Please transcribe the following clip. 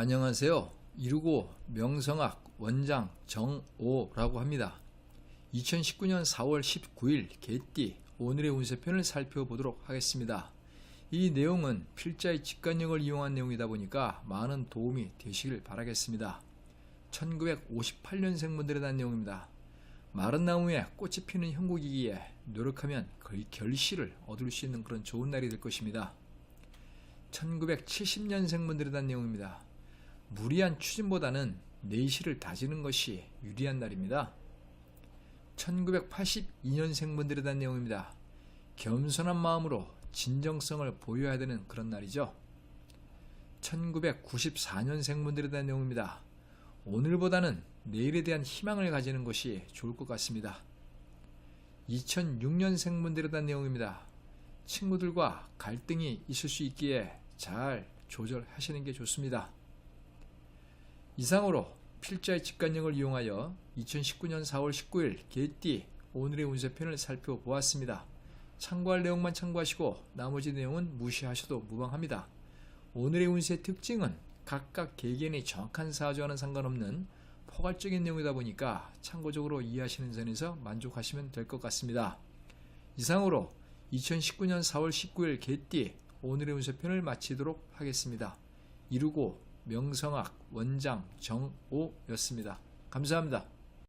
안녕하세요. 이루고 명성학 원장 정오라고 합니다. 2019년 4월 19일 개띠 오늘의 운세편을 살펴보도록 하겠습니다. 이 내용은 필자의 직관력을 이용한 내용이다 보니까 많은 도움이 되시길 바라겠습니다. 1958년생 분들에 대한 내용입니다. 마른 나무에 꽃이 피는 형국이기에 노력하면 거의 결실을 얻을 수 있는 그런 좋은 날이 될 것입니다. 1970년생 분들에 대한 내용입니다. 무리한 추진보다는 내실을 다지는 것이 유리한 날입니다. 1982년생 분들에 대한 내용입니다. 겸손한 마음으로 진정성을 보여야 되는 그런 날이죠. 1994년생 분들에 대한 내용입니다. 오늘보다는 내일에 대한 희망을 가지는 것이 좋을 것 같습니다. 2006년생 분들에 대한 내용입니다. 친구들과 갈등이 있을 수 있기에 잘 조절하시는 게 좋습니다. 이상으로 필자의 직관력을 이용하여 2019년 4월 19일 개띠 오늘의 운세편을 살펴보았습니다. 참고할 내용만 참고하시고 나머지 내용은 무시하셔도 무방합니다. 오늘의 운세의 특징은 각각 개개인의 정확한 사주와는 상관없는 포괄적인 내용이다 보니까 참고적으로 이해하시는 선에서 만족하시면 될 것 같습니다. 이상으로 2019년 4월 19일 개띠 오늘의 운세편을 마치도록 하겠습니다. 이루고 명성학 원장 정오였습니다. 감사합니다.